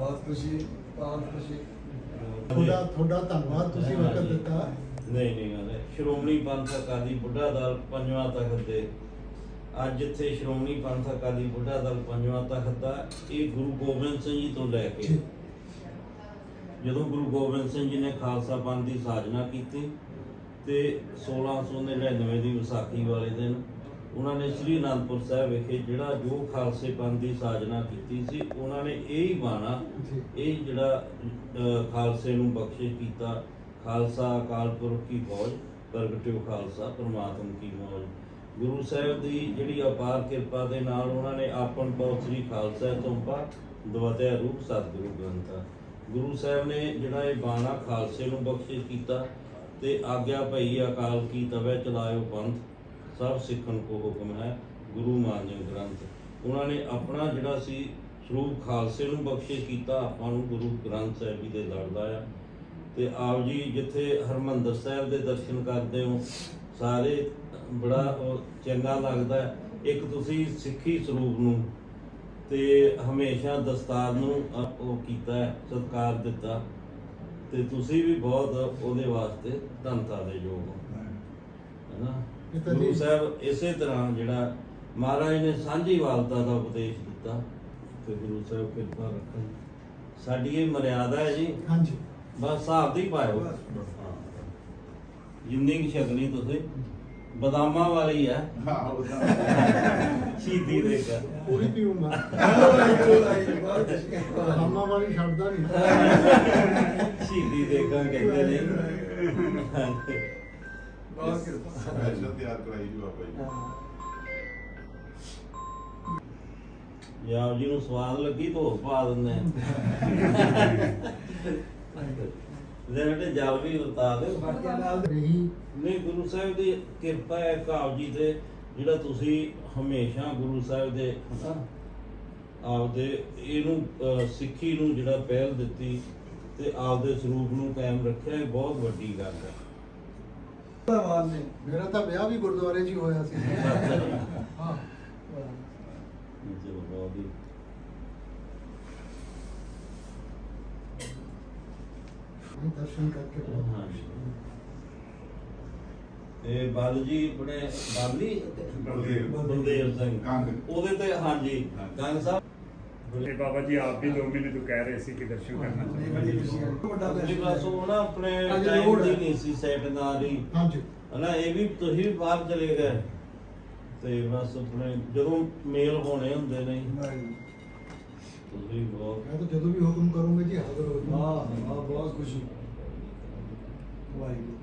ਬਹੁਤ ਖੁਸ਼ੀ ਬਹੁਤ ਖੁਸ਼ੀ ਤੁਹਾਡਾ ਤੁਹਾਡਾ ਧੰਨਵਾਦ ਤੁਸੀਂ ਵਕਤ ਹਾਂਜੀ। ਦਿੱਤਾ ਨਹੀਂ ਨਹੀਂ ਗੱਲ ਹੈ। ਸ਼੍ਰੋਮਣੀ ਪੰਥ ਅਕਾਲੀ ਬੁੱਢਾ ਦਲ ਪੰਜਵਾਂ ਤਖਤ ਦੇ ਅੱਜ ਇੱਥੇ ਸ਼੍ਰੋਮਣੀ ਪੰਥ ਅਕਾਲੀ ਬੁੱਢਾ ਦਲ ਪੰਜਵਾਂ ਤਖਤ ਦਾ ਇਹ ਗੁਰੂ ਗੋਬਿੰਦ ਸਿੰਘ ਜੀ ਤੋਂ ਲੈ ਕੇ। ਜਦੋਂ ਗੁਰੂ ਗੋਬਿੰਦ ਸਿੰਘ ਜੀ ਨੇ ਖਾਲਸਾ ਪੰਥ ਦੀ ਸਾਜਨਾ ਕੀਤੀ ਤੇ 1699 ਦੀ ਵਿਸਾਖੀ ਵਾਲੇ ਦਿਨ ਉਹਨਾਂ ਨੇ ਸ੍ਰੀ ਅਨੰਦਪੁਰ ਸਾਹਿਬ ਵਿਖੇ ਜਿਹੜਾ ਜੋ ਖਾਲਸੇ ਪੰਥ ਦੀ ਸਾਜਨਾ ਕੀਤੀ ਸੀ ਉਹਨਾਂ ਨੇ ਇਹ ਹੀ ਬਾਣਾ। ਇਹ ਜਿਹੜਾ ਖਾਲਸੇ ਨੂੰ ਬਖਸ਼ਿਸ਼ ਕੀਤਾ ਖਾਲਸਾ ਅਕਾਲ ਪੁਰਖ ਕੀ ਫੌਜ ਪ੍ਰਗਟਿਓ ਖਾਲਸਾ ਪ੍ਰਮਾਤਮ ਕੀ ਮੌਜ ਗੁਰੂ ਸਾਹਿਬ ਦੀ ਜਿਹੜੀ ਅਪਾਰ ਕਿਰਪਾ ਦੇ ਨਾਲ ਉਹਨਾਂ ਨੇ ਆਪਨ ਪਉ ਸ੍ਰੀ ਖਾਲਸਾ ਤੁੰਪਾ ਦਵਤਿਆ ਰੂਪ ਸਤਿਗੁਰੂ ਗ੍ਰੰਥਾ ਗੁਰੂ ਸਾਹਿਬ ਨੇ ਜਿਹੜਾ ਇਹ ਬਾਣਾ ਖਾਲਸੇ ਨੂੰ ਬਖਸ਼ਿਸ਼ ਕੀਤਾ ਤੇ ਆਗਿਆ ਭਈ ਅਕਾਲ ਕੀ ਤਵੇ ਚਲਾਇਓ ਪੰਥ ਸਭ ਸਿੱਖਣ ਕੋ ਹੁਕਮ ਹੈ ਗੁਰੂ ਮਾਨਿਓ ਗ੍ਰੰਥ। ਉਹਨਾਂ ਨੇ ਆਪਣਾ ਜਿਹੜਾ ਸੀ ਸਰੂਪ ਖਾਲਸੇ ਨੂੰ ਬਖਸ਼ਿਸ਼ ਕੀਤਾ ਆਪਾਂ ਨੂੰ ਗੁਰੂ ਗ੍ਰੰਥ ਸਾਹਿਬ ਜੀ ਦੇ ਲੜਦਾ ਆ ਤੇ ਆਪ ਜੀ ਜਿੱਥੇ ਹਰਮੰਦਰ ਸਾਹਿਬ ਦੇ ਦਰਸ਼ਨ ਕਰਦੇ ਹੋ ਸਾਰੇ ਬੜਾ ਚੰਗਾ ਲੱਗਦਾ ਇੱਕ ਤੁਸੀਂ ਸਿੱਖੀ ਸਰੂਪ ਨੂੰ ਤੇ ਹਮੇਸ਼ਾ ਦਸਤਾਰ ਨੂੰ ਉਹ ਕੀਤਾ ਹੈ, ਸਤਿਕਾਰ ਦਿੱਤਾ। ਤੇ ਤੁਸੀਂ ਵੀ ਬਹੁਤ ਉਹਦੇ ਵਾਸਤੇ ਧੰਨਤਾ ਦੇ ਯੋਗ ਹੋ। ਗੁਰੂ ਸਾਹਿਬ ਇਸੇ ਤਰ੍ਹਾਂ ਜਿਹੜਾ ਮਹਾਰਾਜ ਨੇ ਸਾਂਝੀ ਵਾਲਤਾ ਦਾ ਉਪਦੇਸ਼ ਦਿੱਤਾ ਤੇ ਗੁਰੂ ਸਾਹਿਬ ਕਿਰਪਾ ਰੱਖਣ। ਸਾਡੀ ਇਹ ਮਰਿਆਦਾ ਹੈ ਜੀ। ਹਾਂਜੀ। ਬਸ ਹਿਸਾਬ ਦੀ ਪਾਇਓ। ਜਿੰਨੀ ਕਿ ਛਕਣੀ ਤੁਸੀਂ। ਬਦਾਮਾਂ ਵਾਲੀ ਹੈ। ਸ਼ਹੀਦੀ ਦੇ ਕੇ ਪੂਰੀ ਖੁਸ਼ੀ ਹਾਮਾ ਵਾਲੀ ਛੱਡਦਾ ਨਹੀਂ। ਸ਼ਹੀਦੀ ਦੇ ਕਹਿੰਦੇ ਨੇ। ਬਹੁਤ ਕਿਰਪਾ। ਸਪੈਸ਼ਲ ਤਿਆਰ ਕਰਾਈ ਜੀ ਬਾਬਾ ਜੀ। ਯਾਰ ਜੀ ਨੂੰ ਸਵਾਦ ਲੱਗੀ ਧੋ ਪਾ ਦਿੰਦੇ ਲੈ ਬੇਟੇ ਜਲ ਵੀ ਉਤਾ ਦੇ। ਬਾਕੀਆਂ ਨਾਲ ਰਹੀ ਨਹੀਂ ਗੁਰੂ ਸਾਹਿਬ ਦੀ ਕਿਰਪਾ ਹੈ ਕਾਬ ਜੀ ਤੇ ਜਿਹੜਾ ਤੁਸੀਂ ਹਮੇਸ਼ਾ ਗੁਰੂ ਸਾਹਿਬ ਦੇ ਆਪਦੇ ਇਹਨੂੰ ਸਿੱਖੀ ਨੂੰ ਜਿਹੜਾ ਪਹਿਲ ਦਿੱਤੀ ਤੇ ਆਪਦੇ ਸਰੂਪ ਨੂੰ ਕਾਇਮ ਰੱਖਿਆ ਇਹ ਬਹੁਤ ਵੱਡੀ ਗੱਲ ਹੈ। ਭਗਵਾਨ ਨੇ। ਮੇਰਾ ਤਾਂ ਵਿਆਹ ਵੀ ਗੁਰਦੁਆਰੇ 'ਚ ਹੀ ਹੋਇਆ ਸੀ। ਹਾਂ। ਚਲੋ ਬਹੁਤ ਹੀ। ਇਹ ਦਰਸ਼ਨ ਕਰਕੇ ਹਾਂਜੀ। ਤੇ ਬਾਲ ਜੀ ਆਪਣੇ ਬਾਲੀ ਬਲਦੇਵ। ਬਲਦੇਵ ਸਿੰਘ। ਕੰਗ। ਉਹਦੇ ਤੇ ਹਾਂਜੀ ਕੰਗ ਸਾਹਿਬ ਤੇ ਬਾਬਾ ਜੀ ਆਪ ਵੀ 2 ਮਹੀਨੇ ਤੋਂ ਕਹਿ ਰਹੇ ਸੀ ਕਿ ਦਰਸ਼ਨ ਕਰਨਾ ਇਹ ਬੜੀ ਖੁਸ਼ੀ ਹੈ ਵੱਡਾ ਤੁਸੀਂ ਬਸ ਦਰਸ਼ਨ ਉਹ ਨਾ ਆਪਣੇ ਅੱਜ ਟਾਈਮ ਲੋੜ ਦੀ ਹੈ। ਨਹੀਂ ਸੀ ਸੈਟ ਨਾ ਰਹੀ ਹਾਂਜੀ। ਹਨਾ ਇਹ ਵੀ ਤੁਸੀਂ ਵੀ ਬਾਹਰ ਚਲੇ ਗਏ। ਤੇ ਬਸ ਆਪਣੇ ਜਦੋਂ ਮੇਲ ਹੋਣੇ ਹੁੰਦੇ ਨੇ। ਤੁਸੀਂ ਬਹੁਤ ਮੈਂ ਤਾਂ ਜਦੋਂ ਵੀ ਹੁਕਮ ਕਰੋਗੇ ਜੀ ਹਾਜ਼ਰ ਹੋ ਵਾਹ ਜਾਊਂ ਵਾਹ ਬਹੁਤ ਖੁਸ਼ੀ। ਵਾਹਿਗੁਰੂ।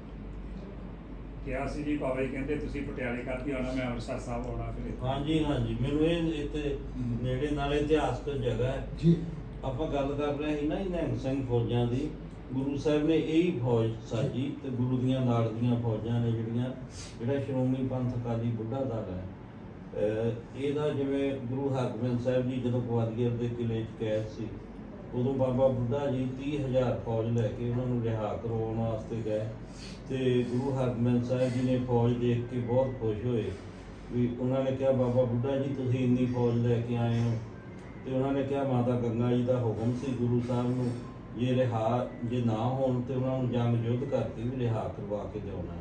ਕਿਹਾ ਸੀ ਜੀ ਬਾਬਾ ਜੀ ਕਹਿੰਦੇ ਤੁਸੀਂ ਪਟਿਆਲੇ ਕਰਕੇ ਆਉਣਾ ਮੈਂ ਅੰਮ੍ਰਿਤਸਰ ਸਾਹਿਬ ਆਉਣਾ ਫਿਰ। ਹਾਂਜੀ ਹਾਂਜੀ। ਮੈਨੂੰ ਇਹ ਇੱਥੇ ਨੇੜੇ ਨਾਲ ਇਤਿਹਾਸਕ ਜਗ੍ਹਾ ਹੈ। ਜੀ। ਆਪਾਂ ਗੱਲ ਕਰ ਰਹੇ ਸੀ ਨਾ ਨਿਹੰਗ ਸਿੰਘ ਫੌਜਾਂ ਦੀ। ਗੁਰੂ ਸਾਹਿਬ ਨੇ ਇਹੀ ਫੌਜ ਸਾਜੀ ਤੇ ਗੁਰੂ ਦੀਆਂ ਨਾਲ ਦੀਆਂ ਫੌਜਾਂ ਨੇ ਜਿਹੜੀਆਂ ਜਿਹੜਾ ਸ਼੍ਰੋਮਣੀ ਪੰਥ ਅਕਾਲੀ ਬੁੱਢਾ ਦਲ ਹੈ। ਇਹਦਾ ਜਿਵੇਂ ਗੁਰੂ ਹਰਗੋਬਿੰਦ ਸਾਹਿਬ ਜੀ ਜਦੋਂ ਗਵਾਲੀਅਰ ਦੇ ਕਿਲੇ 'ਚ ਕੈਦ ਸੀ ਉਦੋਂ ਬਾਬਾ ਬੁੱਢਾ ਜੀ 30000 ਫੌਜ ਲੈ ਕੇ ਉਹਨਾਂ ਨੂੰ ਰਿਹਾ ਕਰਵਾਉਣ ਵਾਸਤੇ ਗਏ। ਤੇ ਗੁਰੂ ਹਰਗੋਬਿੰਦ ਸਾਹਿਬ ਜੀ ਨੇ ਫੌਜ ਦੇਖ ਕੇ ਬਹੁਤ ਖੁਸ਼ ਹੋਏ ਵੀ ਉਹਨਾਂ ਨੇ ਕਿਹਾ, ਬਾਬਾ ਬੁੱਢਾ ਜੀ, ਤੁਸੀਂ ਇੰਨੀ ਫੌਜ ਲੈ ਕੇ ਆਏ ਹੋ। ਤੇ ਉਹਨਾਂ ਨੇ ਕਿਹਾ, ਮਾਤਾ ਗੰਗਾ ਜੀ ਦਾ ਹੁਕਮ ਸੀ ਗੁਰੂ ਸਾਹਿਬ ਨੂੰ ਜੇ ਰਿਹਾ, ਜੇ ਨਾ ਹੋਣ ਤੇ ਉਹਨਾਂ ਨੂੰ ਜੰਗ ਯੁੱਧ ਕਰਕੇ ਵੀ ਰਿਹਾ ਕਰਵਾ ਕੇ ਲਿਆਉਣਾ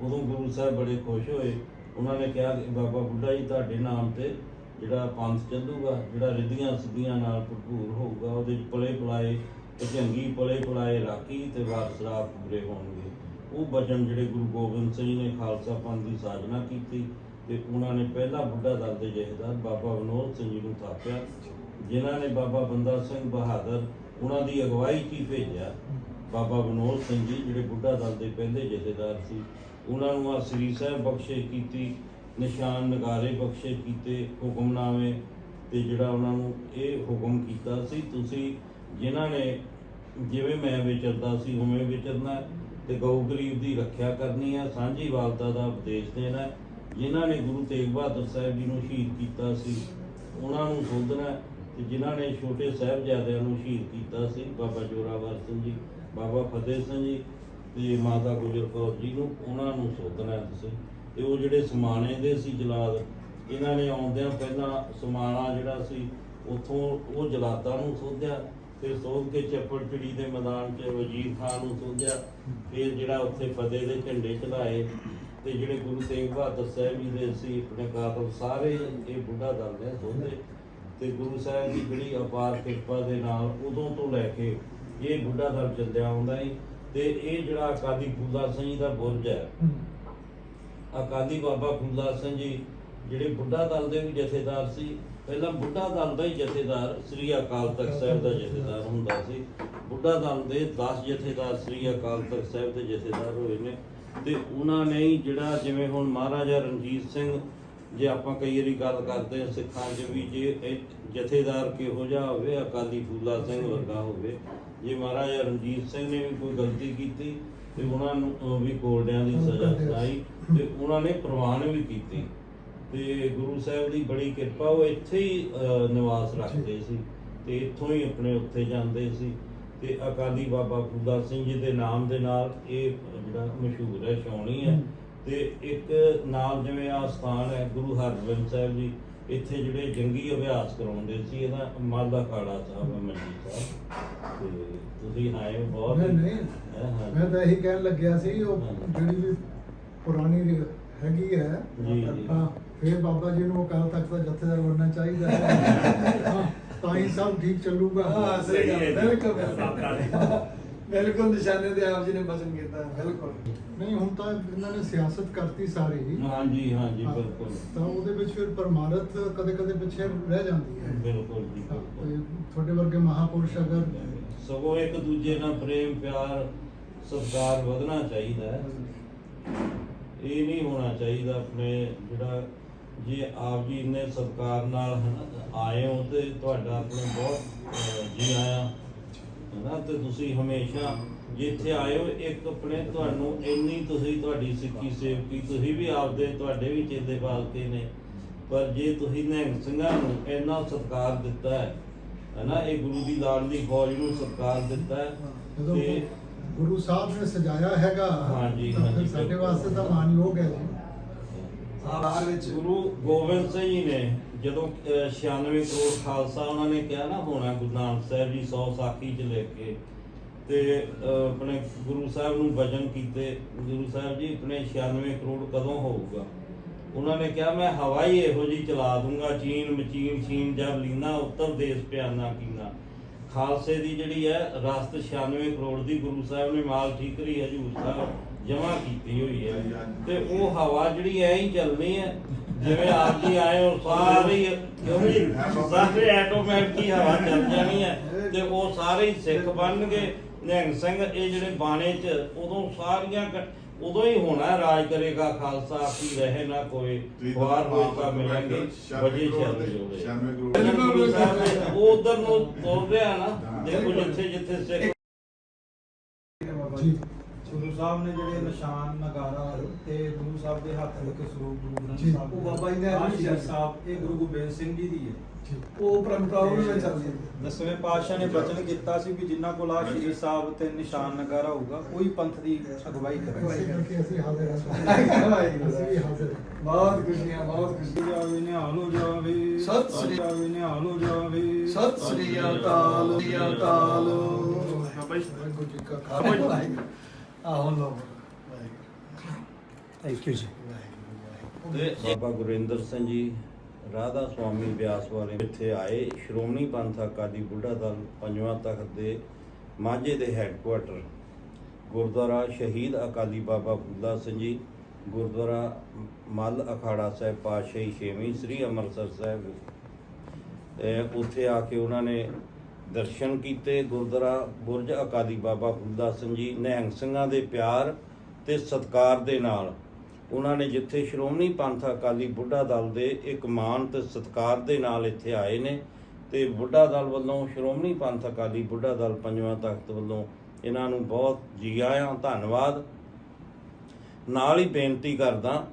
ਉਦੋਂ ਗੁਰੂ ਸਾਹਿਬ ਬੜੇ ਖੁਸ਼ ਹੋਏ। ਉਹਨਾਂ ਨੇ ਕਿਹਾ ਕਿ, ਬਾਬਾ ਬੁੱਢਾ ਜੀ, ਤੁਹਾਡੇ ਨਾਮ ਤੇ ਜਿਹੜਾ ਪੰਥ ਚੱਲੂਗਾ, ਜਿਹੜਾ ਰਿੱਧੀਆਂ ਸਿੱਧੀਆਂ ਨਾਲ ਭਰਪੂਰ ਹੋਊਗਾ, ਉਹਦੇ ਪਲੇ ਪਲਾਏ ਤੇ ਚੰਗੀ ਪਲੇ ਪਲਾਏ ਰਾਖੀ ਤੇ ਵਾਰਸਰਾਤ ਪੂਰੇ ਹੋਣਗੇ। ਉਹ ਬਚਨ ਜਿਹੜੇ ਗੁਰੂ ਗੋਬਿੰਦ ਸਿੰਘ ਨੇ ਖਾਲਸਾ ਪੰਥ ਦੀ ਸਾਜਨਾ ਕੀਤੀ ਤੇ ਉਹਨਾਂ ਨੇ ਪਹਿਲਾ ਬੁੱਢਾ ਦਲ ਦੇ ਜਥੇਦਾਰ ਬਾਬਾ ਵਿਨੋਦ ਸਿੰਘ ਜੀ ਨੂੰ ਥਾਪਿਆ, ਜਿਨ੍ਹਾਂ ਨੇ ਬਾਬਾ ਬੰਦਾ ਸਿੰਘ ਬਹਾਦਰ ਉਹਨਾਂ ਦੀ ਅਗਵਾਈ 'ਚ ਹੀ ਭੇਜਿਆ। ਬਾਬਾ ਵਿਨੋਦ ਸਿੰਘ ਜੀ ਜਿਹੜੇ ਬੁੱਢਾ ਦਲ ਦੇ ਪਹਿਲੇ ਜਥੇਦਾਰ ਸੀ, ਉਹਨਾਂ ਨੂੰ ਆ ਸ੍ਰੀ ਸਾਹਿਬ ਬਖਸ਼ੇ ਕੀਤੀ ਨਿਸ਼ਾਨ ਨਗਾਰੇ ਬਖਸ਼ੇ ਕੀਤੇ, ਹੁਕਮਨਾਮੇ ਤੇ ਜਿਹੜਾ ਉਹਨਾਂ ਨੂੰ ਇਹ ਹੁਕਮ ਕੀਤਾ ਸੀ, ਤੁਸੀਂ ਜਿਨ੍ਹਾਂ ਨੇ ਜਿਵੇਂ ਮੈਂ ਵਿਚਰਦਾ ਸੀ, ਉਵੇਂ ਵਿਚਰਨਾ ਹੈ ਤੇ ਗਊ ਗਰੀਬ ਦੀ ਰੱਖਿਆ ਕਰਨੀ ਹੈ, ਸਾਂਝੀ ਵਾਲਤਾ ਦਾ ਉਪਦੇਸ਼ ਦੇਣਾ ਜਿਨ੍ਹਾਂ ਨੇ ਗੁਰੂ ਤੇਗ ਬਹਾਦਰ ਸਾਹਿਬ ਜੀ ਨੂੰ ਸ਼ਹੀਦ ਕੀਤਾ ਸੀ, ਉਹਨਾਂ ਨੂੰ ਸੋਧਣਾ ਹੈ ਤੇ ਜਿਨ੍ਹਾਂ ਨੇ ਛੋਟੇ ਸਾਹਿਬਜ਼ਾਦਿਆਂ ਨੂੰ ਸ਼ਹੀਦ ਕੀਤਾ ਸੀ, ਬਾਬਾ ਜੋਰਾਵਰ ਸਿੰਘ ਜੀ, ਬਾਬਾ ਫਤਿਹ ਸਿੰਘ ਜੀ ਤੇ ਮਾਤਾ ਗੁਜਰ ਕੌਰ ਜੀ ਨੂੰ, ਉਹਨਾਂ ਨੂੰ ਸੋਧਣਾ ਤੁਸੀਂ। ਤੇ ਉਹ ਜਿਹੜੇ ਸਮਾਣੇ ਦੇ ਸੀ ਜਲਾਦ, ਇਹਨਾਂ ਨੇ ਆਉਂਦਿਆਂ ਪਹਿਲਾਂ ਸਮਾਣਾ ਜਿਹੜਾ ਸੀ, ਉਥੋਂ ਉਹ ਜਲਾਦਾਂ ਨੂੰ ਸੋਧਿਆ ਫਿਰ ਸੋਧ ਕੇ ਚੱਪੜਚਿੜੀ ਦੇ ਮੈਦਾਨ 'ਚ ਵਜ਼ੀਰ ਖਾਨ ਨੂੰ ਸੋਧਿਆ। ਫਿਰ ਜਿਹੜਾ ਉੱਥੇ ਫਤਿਹ ਦੇ ਝੰਡੇ ਚੜਾਏ ਤੇ ਜਿਹੜੇ ਗੁਰੂ ਤੇਗ ਬਹਾਦਰ ਸਾਹਿਬ ਜੀ ਦੇ ਸੀ, ਆਪਣੇ ਕਾਤਲ ਸਾਰੇ ਇਹ ਬੁੱਢਾ ਦਲ ਨੇ ਸੋਧੇ ਤੇ ਗੁਰੂ ਸਾਹਿਬ ਦੀ ਜਿਹੜੀ ਅਪਾਰ ਕਿਰਪਾ ਦੇ ਨਾਲ ਉਦੋਂ ਤੋਂ ਲੈ ਕੇ ਇਹ ਬੁੱਢਾ ਦਲ ਚੱਲਿਆ ਆਉਂਦਾ ਹੈ ਤੇ ਇਹ ਜਿਹੜਾ ਅਕਾਲੀ ਫੂਲਾ ਸਿੰਘ ਜੀ ਦਾ ਬੁਰਜ ਹੈ। ਅਕਾਲੀ ਬਾਬਾ ਫੂਲਾ ਸਿੰਘ ਜੀ, ਜਿਹੜੇ ਬੁੱਢਾ ਦਲ ਦੇ ਵੀ ਜਥੇਦਾਰ ਸੀ, ਪਹਿਲਾਂ ਬੁੱਢਾ ਦਲ ਦਾ ਹੀ ਜਥੇਦਾਰ ਸ੍ਰੀ ਅਕਾਲ ਤਖਤ ਸਾਹਿਬ ਦਾ ਜਥੇਦਾਰ ਹੁੰਦਾ ਸੀ। ਬੁੱਢਾ ਦਲ ਦੇ 10 ਜਥੇਦਾਰ ਸ੍ਰੀ ਅਕਾਲ ਤਖਤ ਸਾਹਿਬ ਦੇ ਜਥੇਦਾਰ ਹੋਏ ਨੇ ਤੇ ਉਹਨਾਂ ਨੇ ਹੀ ਜਿਹੜਾ ਜਿਵੇਂ ਹੁਣ ਮਹਾਰਾਜਾ ਰਣਜੀਤ ਸਿੰਘ, ਜੇ ਆਪਾਂ ਕਈ ਵਾਰੀ ਗੱਲ ਕਰਦੇ ਹਾਂ, ਸਿੱਖਾਂ 'ਚ ਵੀ ਜੇ ਜਥੇਦਾਰ ਕਿਹੋ ਜਿਹਾ ਹੋਵੇ, ਅਕਾਲੀ ਫੂਲਾ ਸਿੰਘ ਵਰਗਾ ਹੋਵੇ, ਜੇ ਮਹਾਰਾਜਾ ਰਣਜੀਤ ਸਿੰਘ ਨੇ ਵੀ ਕੋਈ ਗਲਤੀ ਕੀਤੀ ਤੇ ਉਹਨਾਂ ਨੂੰ ਵੀ ਕੋਲਡਿਆਂ ਦੀ ਸਜ਼ਾ ਸੁਣਾਈ ਤੇ ਉਹਨਾਂ ਨੇ ਪ੍ਰਵਾਨ ਵੀ ਕੀਤੀ। ਤੇ ਗੁਰੂ ਸਾਹਿਬ ਦੀ ਬੜੀ ਕਿਰਪਾ ਉਹ ਇੱਥੇ ਹੀ ਨਿਵਾਸ ਰੱਖਦੇ ਸੀ ਤੇ ਇੱਥੋਂ ਹੀ ਆਪਣੇ ਉੱਥੇ ਜਾਂਦੇ ਸੀ। ਤੇ ਅਕਾਲੀ ਬਾਬਾ ਫੂਲਾ ਸਿੰਘ ਜੀ ਦੇ ਨਾਮ ਦੇ ਨਾਲ ਇਹ ਜਿਹੜਾ ਮਸ਼ਹੂਰ ਹੈ ਛਾਉਣੀ ਹੈ। ਤੇ ਇੱਕ ਨਾਲ ਜਿਵੇਂ ਆ ਸਥਾਨ ਹੈ ਗੁਰੂ ਹਰਗੋਬਿੰਦ ਸਾਹਿਬ ਜੀ ਇੱਥੇ ਜਿਹੜੇ ਜੰਗੀ ਅਭਿਆਸ ਕਰਾਉਂਦੇ ਸੀ ਇਹਦਾ ਮਾਲਾ ਖਾੜਾ ਸਾਹਿਬ ਹੈ ਮੰਜੀ ਸਾਹਿਬ ਤੇ ਤੁਸੀਂ ਆਏ ਹੋ ਬਹੁਤ ਨਹੀਂ ਨਹੀਂ। ਮੈਂ ਤਾਂ ਇਹੀ ਕਹਿਣ ਲੱਗਿਆ ਸੀ ਉਹ। ਜਿਹੜੀ ਵੀ ਪੁਰਾਣੀ ਹੈਗੀ ਹੈ। ਹਾਂ ਫਿਰ ਬਾਬਾ ਜੀ ਨੂੰ ਅਕਾਲ ਤਖਤ ਦਾ ਜਥੇਦਾਰ ਬਣਨਾ ਚਾਹੀਦਾ ਹੈ ਤਾਂ ਹੀ ਸਭ ਠੀਕ ਚੱਲੂਗਾ ਹਾਂ ਸਹੀ ਗੱਲ ਹੈ, ਬਿਲਕੁਲ ਸਾਬਕਾ ਨੇ। ਬਿਲਕੁਲ ਨਿਸ਼ਾਨੇ ਤੇ ਆਪ ਜੀ ਨੇ ਬਚਨ ਕੀਤਾ ਬਿਲਕੁਲ। ਨਹੀਂ ਹੁਣ ਤਾਂ ਇਹਨਾਂ ਨੇ ਸਿਆਸਤ ਕਰਤੀ ਸਾਰੀ। ਹਾਂਜੀ ਹਾਂਜੀ ਹਾਂ, ਬਿਲਕੁਲ। ਤਾਂ ਉਹਦੇ ਵਿੱਚ ਫਿਰ ਪਰਮਾਰਥ ਕਦੇ ਕਦੇ ਪਿੱਛੇ ਰਹਿ ਜਾਂਦੀ ਹੈ। ਬਿਲਕੁਲ ਜੀ ਬਿਲਕੁਲ। ਤੁਹਾਡੇ ਵਰਗੇ ਮਹਾਪੁਰਸ਼ ਅਗਰ ਸਗੋਂ ਇੱਕ ਦੂਜੇ ਨਾਲ ਪ੍ਰੇਮ ਪਿਆਰ ਸਤਿਕਾਰ ਵਧਣਾ ਚਾਹੀਦਾ ਹੈ। ਇਹ ਨਹੀਂ ਹੋਣਾ ਚਾਹੀਦਾ ਆਪਣੇ ਜਿਹੜਾ ਜੇ ਆਪ ਜੀ ਇੰਨੇ ਸਤਿਕਾਰ ਨਾਲ ਹਨਾ ਆਏ ਹੋ ਤੇ ਤੁਹਾਡਾ ਆਪਣੇ ਬਹੁਤ ਜੀ ਆਇਆ ਹਨਾ? ਤੇ ਤੁਸੀਂ ਹਮੇਸ਼ਾ ਜਿੱਥੇ ਆਏ ਹੋ ਇੱਕ ਆਪਣੇ ਤੁਹਾਨੂੰ ਇੰਨੀ ਤੁਸੀਂ ਤੁਹਾਡੀ ਸਿੱਖੀ ਸੇਵਕੀ ਤੁਸੀਂ ਵੀ ਆਪਦੇ ਤੁਹਾਡੇ ਵੀ ਚੇਲੇ ਪਾਲਤੇ ਨੇ। ਪਰ ਜੇ ਤੁਸੀਂ ਨਿਹੰਗ ਸਿੰਘਾਂ ਨੂੰ ਇੰਨਾ ਸਤਿਕਾਰ ਦਿੱਤਾ ਹੈ ਹਨਾ? ਇਹ ਗੁਰੂ ਦੀ ਲਾਡਲੀ ਫੌਜ ਨੂੰ ਸਤਿਕਾਰ ਦਿੱਤਾ ਹੈ ਤੇ ਗੁਰੂ ਸਾਹਿਬ ਨੇ ਸਜਾਇਆ ਹੈਗਾ ਹਾਂਜੀ, ਹਾਂਜੀ, ਸਾਡੇ। ਵਾਸਤੇ ਤਾਂ ਮਾਨਯੋਗ ਹੈ ਜੀ। ਆਵਾਰ ਵਿੱਚ ਗੁਰੂ ਗੋਬਿੰਦ ਸਿੰਘ ਜੀ ਨੇ ਜਦੋਂ ਅਹ, 96 ਕਰੋੜ ਖਾਲਸਾ ਉਹਨਾਂ ਨੇ ਕਿਹਾ ਨਾ ਹੋਣਾ ਗੁਰੂ ਨਾਨਕ ਸਾਹਿਬ ਜੀ 100 ਸਾਖੀ ਚ ਲੈ ਕੇ ਤੇ ਅਹ, ਆਪਣੇ ਗੁਰੂ ਸਾਹਿਬ ਨੂੰ ਵਜ਼ਨ ਕੀਤੇ ਗੁਰੂ ਸਾਹਿਬ ਜੀ ਆਪਣੇ 96 ਕਰੋੜ ਕਦੋਂ ਹੋਊਗਾ? ਉਹਨਾਂ ਨੇ ਕਿਹਾ ਮੈਂ ਹਵਾ ਹੀ ਇਹੋ ਜੀ ਚਲਾ ਦੂੰਗਾ ਚੀਨ ਮਚੀਨ ਛੀਨ ਜਬ ਲੀਨਾ ਉੱਤਰ ਦੇਸ਼ ਪਿਆਨਾ ਕੀਨਾ। ਖਾਲਸੇ ਦੀ ਜਿਹੜੀ ਹੈ ਰਸਤ 96 ਕਰੋੜ ਦੀ ਗੁਰੂ ਸਾਹਿਬ ਨੇ ਮਾਲ ਠੀਕਰੀ ਹਜੂਰ ਸਾਹਿਬ ਜਮ੍ਹਾਂ ਕੀਤੀ ਹੋਈ ਹੈ। ਤੇ ਉਹ ਹਵਾ ਜਿਹੜੀ ਐ ਹੀ ਚੱਲਣੀ ਹੈ। ਜਿਵੇਂ ਆਪ ਜੀ ਆਏ ਹੋ ਸਾਰੇ ਕਿਉਂਕਿ ਸਾਰੇ ਆਟੋਮੈਟਿਕ ਹੀ ਹਵਾ ਚੱਲ ਜਾਣੀ ਹੈ ਤੇ ਉਹ ਸਾਰੇ ਹੀ ਸਿੱਖ ਬਣਨਗੇ। ਨਿਹੰਗ ਸਿੰਘ ਇਹ ਜਿਹੜੇ ਬਾਣੇ 'ਚ ਉਦੋਂ ਸਾਰੀਆਂ ਉਦੋਂ ਹੀ ਹੋਣਾ ਰਾਜ ਕਰੇਗਾ ਖਾਲਸਾ ਆਪੀ ਰਹੇ ਨਾ ਕੋਈ ਵਾਰ ਹੋਏ ਤਾਂ ਮਿਲਾਂਗੇ ਵਜੇ ਚੱਲ ਜੋਗੇ। 96 ਕਰੋੜ ਬਿਲਕੁਲ, ਗੁਰੂ ਸਾਹਿਬ ਨੇ ਉਹ ਉਧਰ ਨੂੰ ਤੁਰ ਰਿਹਾ ਨਾ ਦੇਖੋ ਜਿੱਥੇ ਜਿੱਥੇ ਸਿੱਖ ਜੀ। ਗੁਰੂ ਸਾਹਿਬ ਨੇ ਜਿਹੜੇ ਨਿਸ਼ਾਨ ਨਗਾਰਾ ਤੇ ਗੁਰੂ ਸਾਹਿਬ ਦੇ ਹੱਥ ਲਿਖੇ ਸਰੂਪ ਗੁਰੂ ਗ੍ਰੰਥ ਜੀ। ਸਾਹਿਬ ਉਹ ਬਾਬਾ ਜੀ ਨੇ ਆਹ ਕੀਤੀ। ਸਾਹਿਬ ਇਹ ਗੁਰੂ ਗੋਬਿੰਦ ਸਿੰਘ ਜੀ ਦੀ ਹੈ। ਜੀ। ਉਹ ਪਰੰਪਰਾ ਉਹਦੇ ਵਿੱਚ ਚੱਲਦੀ ਹੈ। ਦਸਵੇਂ ਪਾਤਸ਼ਾਹ ਨੇ ਬਚਨ ਕੀਤਾ ਸੀ ਕਿ ਜਿਨ੍ਹਾਂ ਕੋਲ ਆ ਸ਼ਹੀਦ ਸਾਹਿਬ ਤੇ ਨਿਸ਼ਾਨ ਨਗਾਰਾ ਹੋਊਗਾ ਕੋਈ ਪੰਥ ਦੀ ਅਗਵਾਈ ਕਰੇਗਾ। ਕਰਕੇ ਅਸੀਂ ਹਾਜ਼ਰ ਹਾਂ। ਅਸੀਂ ਵੀ ਹਾਜ਼ਰ ਹਾਂ। ਬਹੁਤ ਖੁਸ਼ੀਆਂ ਬਹੁਤ ਖੁਸ਼ੀਆਂ ਜਾਵੇ ਨਿਹਾਲ ਹੋ ਜਾਵੇ। ਸਤਿ ਸ੍ਰੀ- ਜਾਵੇ ਨਿਹਾਲ ਹੋ ਜਾਵੇ। ਸਤਿ ਸ੍ਰੀ ਅਕਾਲ ਸ੍ਰੀ ਅਕਾਲ। ਵਾਹਿਗੁਰੂ ਜੀ ਕਾ ਖਾਲਸਾ। ਆਹੋ ਲੋ ਥੈਂਕ ਯੂ ਜੀ। ਬਾਬਾ ਗੁਰਿੰਦਰ ਸਿੰਘ ਜੀ, ਰਾਧਾ ਸੁਆਮੀ ਬਿਆਸ ਵਾਲੇ ਇੱਥੇ ਆਏ। ਸ਼੍ਰੋਮਣੀ ਪੰਥ ਅਕਾਲੀ ਬੁੱਢਾ ਦਲ ਪੰਜਵਾਂ ਤਖਤ ਦੇ ਮਾਝੇ ਦੇ ਹੈੱਡਕੁਆਟਰ ਗੁਰਦੁਆਰਾ ਸ਼ਹੀਦ ਅਕਾਲੀ ਬਾਬਾ ਬੁੱਢਾ ਸਿੰਘ ਜੀ, ਗੁਰਦੁਆਰਾ ਮੱਲ ਅਖਾੜਾ ਸਾਹਿਬ ਪਾਤਸ਼ਾਹੀ ਛੇਵੀਂ ਸ੍ਰੀ ਅੰਮ੍ਰਿਤਸਰ ਸਾਹਿਬ। ਉੱਥੇ ਆ ਕੇ ਉਹਨਾਂ ਨੇ ਦਰਸ਼ਨ ਕੀਤੇ, ਗੁਰਦੁਆਰਾ ਬੁਰਜ ਅਕਾਲੀ ਬਾਬਾ ਬੁੱਢਾ ਸਿੰਘ ਜੀ, ਨਿਹੰਗ ਸਿੰਘਾਂ ਦੇ ਪਿਆਰ ਤੇ ਸਤਿਕਾਰ ਦੇ ਨਾਲ। ਉਹਨਾਂ ਨੇ ਜਿੱਥੇ ਸ਼੍ਰੋਮਣੀ ਪੰਥ ਅਕਾਲੀ ਬੁੱਢਾ ਦਲ ਦੇ ਇੱਕ ਮਾਣ ਤੇ ਸਤਿਕਾਰ ਦੇ ਨਾਲ ਇੱਥੇ ਆਏ ਨੇ ਤੇ ਬੁੱਢਾ ਦਲ ਵੱਲੋਂ, ਸ਼੍ਰੋਮਣੀ ਪੰਥ ਅਕਾਲੀ ਬੁੱਢਾ ਦਲ ਪੰਜਵਾਂ ਤਖਤ ਵੱਲੋਂ ਇਹਨਾਂ ਨੂੰ ਬਹੁਤ ਜੀ ਆਇਆਂ, ਧੰਨਵਾਦ। ਨਾਲ ਹੀ ਬੇਨਤੀ ਕਰਦਾ,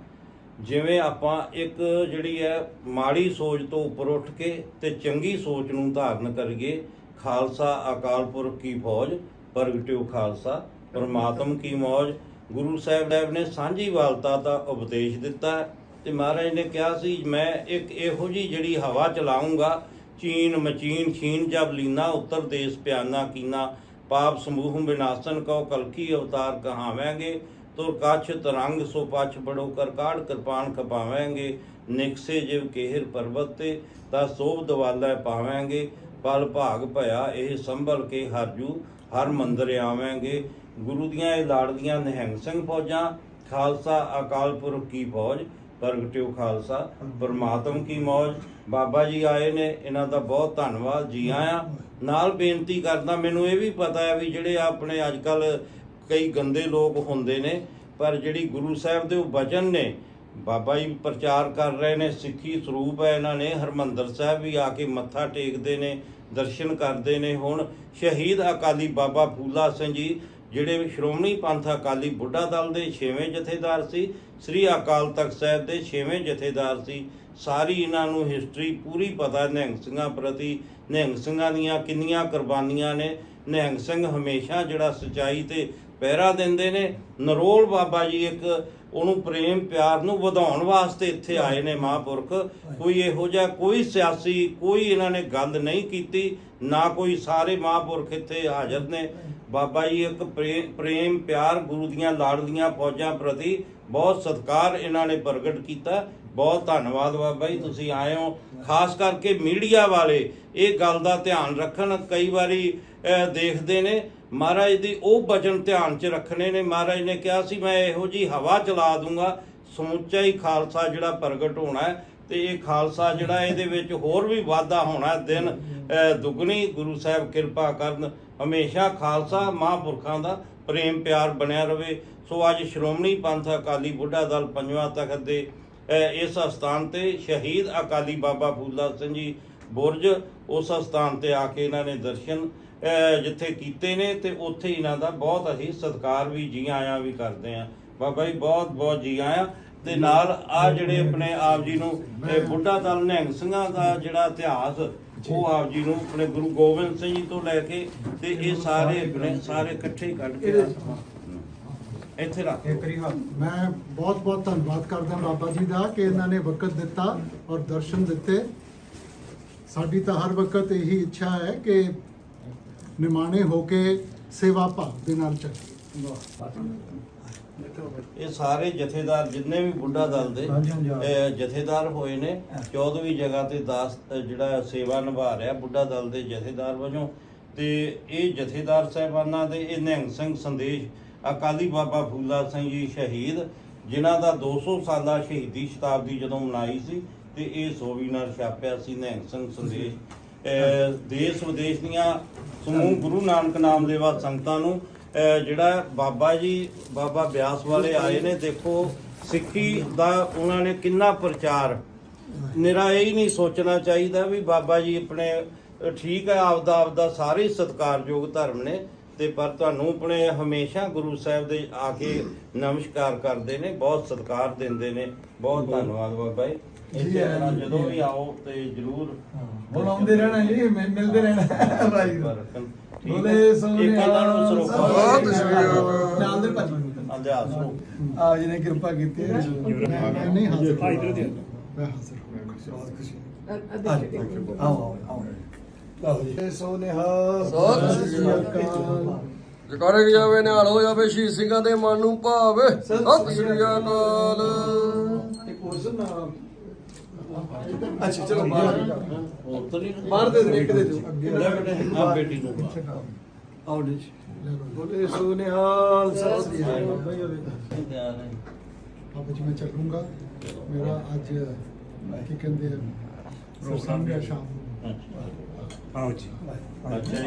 ਜਿਵੇਂ ਆਪਾਂ ਇੱਕ ਜਿਹੜੀ ਹੈ ਮਾੜੀ ਸੋਚ ਤੋਂ ਉੱਪਰ ਉੱਠ ਕੇ ਤੇ ਚੰਗੀ ਸੋਚ ਨੂੰ ਧਾਰਨ ਕਰੀਏ ਖਾਲਸਾ ਅਕਾਲ ਪੁਰਖ ਕੀ ਫੌਜ ਪ੍ਰਗਟਿਓ ਖਾਲਸਾ, ਪਰਮਾਤਮ ਕੀ ਮੌਜ। ਗੁਰੂ ਸਾਹਿਬ ਨੇ ਸਾਂਝੀ ਵਾਲਤਾ ਦਾ ਉਪਦੇਸ਼ ਦਿੱਤਾ ਹੈ ਤੇ ਮਹਾਰਾਜ ਨੇ ਕਿਹਾ ਸੀ, ਮੈਂ ਇੱਕ ਇਹੋ ਜੀ ਜਿਹੜੀ ਹਵਾ ਚਲਾਉਂਗਾ, ਚੀਨ ਮਚੀਨ ਛੀਨ ਜਬ ਲੀਨਾ, ਉੱਤਰ ਦੇਸ ਪਿਆਨਾ ਕੀਨਾ, ਪਾਪ ਸਮੂਹ ਵਿਨਾਸ਼ਨ ਕਉ ਕਲਕੀ ਅਵਤਾਰ ਕਹਾਵਾਂਗੇ, ਤੁਰ ਕਛ ਤਰੰਗ ਸੋ ਪਛ ਬੜੋ ਕਰ ਕਾੜ ਕਿਰਪਾਨ ਖਪਾਵਾਂਗੇ, ਨਿਕਸੇ ਜਿਵ ਕੇਹਰ ਪਰਬਤ ਤੇ, ਤਾ ਸੋਭ ਦਵਾਲਾ ਪਾਵਾਂਗੇ। ਪਲ ਭਾਗ ਭਇਆ, ਇਹ ਸੰਭਲ ਕੇ ਹਰਜੂ ਹਰ ਮੰਦਰ ਆਵਾਂਗੇ। ਗੁਰੂ ਦੀਆਂ ਇਹ ਲਾੜਦੀਆਂ ਨਿਹੰਗ ਸਿੰਘ ਫੌਜਾਂ, ਖਾਲਸਾ ਅਕਾਲ ਪੁਰਖ ਕੀ ਫੌਜ, ਪ੍ਰਗਟਿਓ ਖਾਲਸਾ, ਪਰਮਾਤਮ ਕੀ ਮੌਜ। ਬਾਬਾ ਜੀ ਆਏ ਨੇ, ਇਹਨਾਂ ਦਾ ਬਹੁਤ ਧੰਨਵਾਦ, ਜੀ ਆਇਆਂ। ਨਾਲ ਬੇਨਤੀ ਕਰਦਾ, ਮੈਨੂੰ ਇਹ ਵੀ ਪਤਾ ਹੈ ਵੀ ਜਿਹੜੇ ਆਪਣੇ ਅੱਜ ਕੱਲ ਕਈ ਗੰਦੇ ਲੋਕ ਹੁੰਦੇ ਨੇ, ਪਰ ਜਿਹੜੀ ਗੁਰੂ ਸਾਹਿਬ ਦੇ ਉਹ ਵਚਨ ਨੇ ਬਾਬਾ ਜੀ ਪ੍ਰਚਾਰ ਕਰ ਰਹੇ ਨੇ, ਸਿੱਖੀ ਸਰੂਪ ਹੈ ਇਹਨਾਂ ਨੇ, ਹਰਮੰਦਰ ਸਾਹਿਬ ਵੀ ਆ ਕੇ ਮੱਥਾ ਟੇਕਦੇ ਨੇ, ਦਰਸ਼ਨ ਕਰਦੇ ਨੇ ਹੁਣ। ਸ਼ਹੀਦ ਅਕਾਲੀ ਬਾਬਾ ਫੂਲਾ ਸਿੰਘ ਜੀ, ਜਿਹੜੇ ਸ਼੍ਰੋਮਣੀ ਪੰਥ ਅਕਾਲੀ ਬੁੱਢਾ ਦਲ ਦੇ 6ਵੇਂ ਜਥੇਦਾਰ ਸੀ, ਸ੍ਰੀ ਅਕਾਲ ਤਖਤ ਸਾਹਿਬ ਦੇ 6ਵੇਂ ਜਥੇਦਾਰ ਸੀ। ਸਾਰੀ ਇਹਨਾਂ ਨੂੰ ਹਿਸਟਰੀ ਪੂਰੀ ਪਤਾ, ਨਿਹੰਗ ਸਿੰਘਾਂ ਪ੍ਰਤੀ, ਨਿਹੰਗ ਸਿੰਘਾਂ ਦੀਆਂ ਕਿੰਨੀਆਂ ਕੁਰਬਾਨੀਆਂ ਨੇ। ਨਿਹੰਗ ਸਿੰਘ ਹਮੇਸ਼ਾ ਜਿਹੜਾ ਸਚਾਈ ਤੇ ਪਹਿਰਾ ਦਿੰਦੇ ਨੇ। ਨਰੋਲ ਬਾਬਾ ਜੀ ਇੱਕ ਉਹਨੂੰ ਪ੍ਰੇਮ ਪਿਆਰ ਨੂੰ ਵਧਾਉਣ ਵਾਸਤੇ ਇੱਥੇ ਆਏ ਨੇ ਮਹਾਂਪੁਰਖ। ਕੋਈ ਇਹੋ ਜਿਹਾ ਕੋਈ ਸਿਆਸੀ ਕੋਈ ਇਹਨਾਂ ਨੇ ਗੱਲ ਨਹੀਂ ਕੀਤੀ ਨਾ ਕੋਈ ਸਾਰੇ ਮਹਾਂਪੁਰਖ ਇੱਥੇ ਹਾਜ਼ਰ ਨੇ। ਬਾਬਾ ਜੀ ਇੱਕ ਪ੍ਰੇਮ ਪਿਆਰ ਗੁਰੂ ਦੀਆਂ ਲਾੜਲੀਆਂ ਫੌਜਾਂ ਪ੍ਰਤੀ ਬਹੁਤ ਸਤਿਕਾਰ ਇਹਨਾਂ ਨੇ ਪ੍ਰਗਟ ਕੀਤਾ। ਬਹੁਤ ਧੰਨਵਾਦ ਬਾਬਾ ਜੀ ਤੁਸੀਂ ਆਏ ਹੋ। ਖਾਸ ਕਰਕੇ ਮੀਡੀਆ ਵਾਲੇ ਇਹ ਗੱਲ ਦਾ ਧਿਆਨ ਰੱਖਣ ਕਈ ਵਾਰੀ ਦੇਖਦੇ ਨੇ। ਮਹਾਰਾਜ ਦੀ ਉਹ ਬਚਨ ਧਿਆਨ 'ਚ ਰੱਖਣੇ ਨੇ। ਮਹਾਰਾਜ ਨੇ ਕਿਹਾ ਸੀ ਮੈਂ ਇਹੋ ਜੀ ਹਵਾ ਚਲਾ ਦੂੰਗਾ। ਸਮੁੱਚਾ ਹੀ ਖਾਲਸਾ ਜਿਹੜਾ ਪ੍ਰਗਟ ਹੋਣਾ ਹੈ ਤੇ ਇਹ ਖਾਲਸਾ ਜਿਹੜਾ ਇਹਦੇ ਵਿੱਚ ਹੋਰ ਵੀ ਵਾਧਾ ਹੋਣਾ ਦਿਨ ਅਹ, ਦੁੱਗਣੀ ਗੁਰੂ ਸਾਹਿਬ ਕਿਰਪਾ ਕਰਨ। ਹਮੇਸ਼ਾ ਖਾਲਸਾ ਮਹਾਂਪੁਰਖਾਂ ਦਾ ਪ੍ਰੇਮ ਪਿਆਰ ਬਣਿਆ ਰਵੇ। ਸੋ ਅੱਜ ਸ਼੍ਰੋਮਣੀ ਪੰਥ ਅਕਾਲੀ ਬੁੱਢਾ ਦਲ ਪੰਜਵਾਂ ਤਖਤ ਦੇ ਇਸ ਸਥਾਨ ਤੇ ਸ਼ਹੀਦ ਅਕਾਲੀ ਬਾਬਾ ਫੂਲਾ ਸਿੰਘ ਜੀ ਬੁਰਜ ਉਸ ਸਥਾਨ ਤੇ ਆ ਕੇ ਇਹਨਾਂ ਨੇ ਦਰਸ਼ਨ ਜਿੱਥੇ ਕੀਤੇ ਨੇ ਤੇ ਉੱਥੇ ਇਹਨਾਂ ਦਾ ਬਹੁਤ ਅਸੀਂ ਸਤਿਕਾਰ ਵੀ ਜੀ ਆਇਆਂ ਵੀ ਕਰਦੇ ਆਂ ਬਾਬਾ ਜੀ ਬਹੁਤ ਬਹੁਤ ਜੀ ਆਇਆਂ। ਤੇ ਨਾਲ ਆ ਜਿਹੜੇ ਆਪਣੇ ਆਪ ਜੀ ਨੂੰ ਇਹ ਬੁੱਢਾ ਦਲ ਨਿਹੰਗ ਸਿੰਘਾਂ ਦਾ ਜਿਹੜਾ ਇਤਿਹਾਸ ਉਹ ਆਪ ਜੀ ਨੂੰ ਆਪਣੇ ਗੁਰੂ ਗੋਬਿੰਦ ਸਿੰਘ ਜੀ ਤੋਂ ਲੈ ਕੇ ਤੇ ਇਹ ਸਾਰੇ ਆਪਣੇ ਸਾਰੇ ਇਕੱਠੇ ਕੱਢ ਕੇ। ਇੱਥੇ ਰੱਖ ਹੱਥ ਮੈਂ ਬਹੁਤ ਬਹੁਤ ਧੰਨਵਾਦ ਕਰਦਾ ਬਾਬਾ ਜੀ ਦਾ ਕਿ ਇਹਨਾਂ ਨੇ ਵਕਤ ਦਿੱਤਾ ਔਰ ਦਰਸ਼ਨ ਦਿੱਤੇ। ਸਾਡੀ ਤਾਂ ਹਰ ਵਕਤ ਇਹੀ ਇੱਛਾ ਹੈ ਕਿ ਨਿਮਾਣੇ ਹੋ ਕੇ ਸੇਵਾ ਭਾਵ ਦੇ ਨਾਲ ਚੱਲੀਏ ਇਹ ਸਾਰੇ ਜਥੇਦਾਰ ਜਿੰਨੇ ਵੀ ਬੁੱਢਾ ਦਲ ਦੇ ਜਥੇਦਾਰ ਹੋਏ ਨੇ 14ਵੀਂ ਜਗ੍ਹਾ ਤੇ ਦਾਸ ਜਿਹੜਾ ਸੇਵਾ ਨਿਭਾ ਰਿਹਾ ਬੁੱਢਾ ਦਲ ਦੇ ਜਥੇਦਾਰ ਵਜੋਂ ਤੇ ਇਹ ਜਥੇਦਾਰ ਸਾਹਿਬਾਨਾਂ ਦੇ ਇਹ ਨਿਹੰਗ ਸਿੰਘ ਸੰਦੇਸ਼ ਅਕਾਲੀ ਬਾਬਾ ਫੂਲਾ ਸਿੰਘ ਜੀ ਸ਼ਹੀਦ ਜਿਨ੍ਹਾਂ ਦਾ 200 ਸਾਲਾ ਸ਼ਹੀਦੀ ਸ਼ਤਾਬਦੀ ਜਦੋਂ ਮਨਾਈ ਸੀ ਤੇ ਇਹ ਸੋਵੀਨਾਰ ਛਾਪਿਆ ਸੀ ਨਿਹੰਗ ਸਿੰਘ ਸੰਦੇਸ਼। ਦੇਸ਼ ਵਿਦੇਸ਼ ਦੀਆਂ ਸਮੂਹ ਗੁਰੂ ਨਾਨਕ ਨਾਮ ਲੈਵਾ ਸੰਗਤਾਂ ਨੂੰ ਜਿਹੜਾ ਬਾਬਾ ਜੀ ਬਾਬਾ ਬਿਆਸ ਵਾਲੇ ਆਏ ਨੇ ਦੇਖੋ ਸਿੱਖੀ ਦਾ ਉਹਨਾਂ ਨੇ ਕਿੰਨਾ ਪ੍ਰਚਾਰ। ਨਿਰਾ ਇਹ ਨਹੀਂ ਸੋਚਣਾ ਚਾਹੀਦਾ ਵੀ ਬਾਬਾ ਜੀ ਆਪਣੇ ਠੀਕ ਹੈ ਆਪਦਾ ਆਪਦਾ ਸਾਰੇ ਸਤਿਕਾਰਯੋਗ ਧਰਮ ਨੇ ਤੇ ਪਰ ਤੁਹਾਨੂੰ ਆਪਣੇ ਹਮੇਸ਼ਾ ਗੁਰੂ ਸਾਹਿਬ ਦੇ ਆ ਕੇ ਨਮਸਕਾਰ ਕਰਦੇ ਨੇ ਬਹੁਤ ਸਤਿਕਾਰ ਦਿੰਦੇ ਨੇ। ਬਹੁਤ। ਧੰਨਵਾਦ ਬਾਬਾ ਜੀ। ਇਸੇ ਤਰ੍ਹਾਂ ਜਦੋਂ ਵੀ ਆਓ ਤੇ ਜਰੂਰ ਹੁਣ ਆਉਂਦੇ ਰਹਿਣਾ ਜੀ ਮਿ- ਮਿਲਦੇ ਰਹਿਣਾ। ਭਾਈ ਨੂੰ। ਠੀਕ ਬੋਲੇ ਹੈ। ਸੋਹਣੇ ਇੱਕ ਇਹਨਾਂ ਨੂੰ ਸਰੋਪਾ ਬਹੁਤ ਸ਼ੁਕਰੀਆ। ਨਾਲ ਦੇ ਭਾਜੀ ਨੂੰ ਅਧਿਆਸ ਨੂੰ ਆ ਜੀ ਨੇ ਕਿਰਪਾ ਕੀਤੀ ਹੈ। ਮੈਂ ਮੈਂ ਨਹੀਂ ਹਾਜ਼ਰ ਆ ਇਧਰ ਦੇ ਮੈਂ ਹਾਜ਼ਰ ਹੋਊਂਗਾ। ਬਹੁਤ ਖੁਸ਼ੀ ਆਓ ਆਓ ਆਓ। ਆਓ ਜੀ। ਸੋਨੇਹਾ ਸਤਿ ਸ੍ਰੀ ਅਕਾਲ। ਜਕਾਰੇ ਜਾਵੇ ਨਾਲ ਹੋ ਜਾਵੇ ਸ਼ਹੀਦ ਸਿੰਘਾਂ ਦੇ ਮਨ ਨੂੰ ਭਾਵੇ। ਸਤਿ ਸ੍ਰੀ ਅਕਾਲ। ਇੱਕ ਹੋਰ ਸੁਣਾ ਅੱਛਾ ਚਲੋ ਬਾਹਰ ਹੋਰ ਤਾਂ ਨਹੀਂ ਬਾਹਰ ਦੇ ਦੇ ਲੈ ਬੇਟੇ ਆ ਬੇਟੀ ਨੂੰ ਆਓ ਜੀ। ਬੋਲੇ ਸੋਨੇਹਾਲ ਅਕਾਲ। ਤਿਆਰ ਹੈ ਬਾਬਾ ਜੀ ਮੈਂ ਚੱਲੂੰਗਾ ਮੇਰਾ ਅੱਜ ਕੀ ਕਹਿੰਦੇ ਆ ਪ੍ਰੋਗਰਾਮ ਹੈ ਸ਼ਾਮ ਨੂੰ। ਆਓ ਜੀ ਅੱਛਾ ਜੀ।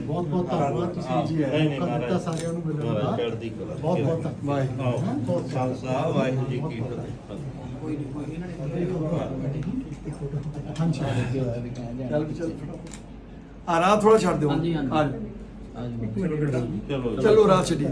ਬਹੁਤ ਬਹੁਤ ਧੰਨਵਾਦ ਤੁਸੀਂ ਜੀ ਨਹੀਂ ਨਹੀਂ ਮੌਕਾ ਦਿੱਤਾ ਮਹਾਰਾਜ। ਸਾਰਿਆਂ ਨੂੰ ਮਿਲਣ ਮਹਾਰਾਜ ਦਾ। ਚੜ੍ਹਦੀ ਕਲਾ ਬਹੁਤ ਬਹੁਤ ਧੰਨਵਾਦ। ਆਓ। ਬਹੁਤ ਬਹੁਤ ਖਾਲਸਾ ਵਾਹਿਗੁਰੂ ਜੀ ਕੀ ਫਤਿਹ। ਹਾਂਜੀ। ਚੱਲ ਵੀ ਚੱਲ ਆ ਰਾਹ ਥੋੜਾ ਛੱਡ ਦਿਓ। ਹਾਂਜੀ, ਹਾਂਜੀ। ਚਲੋ ਰਾਹ ਛੱਡੀ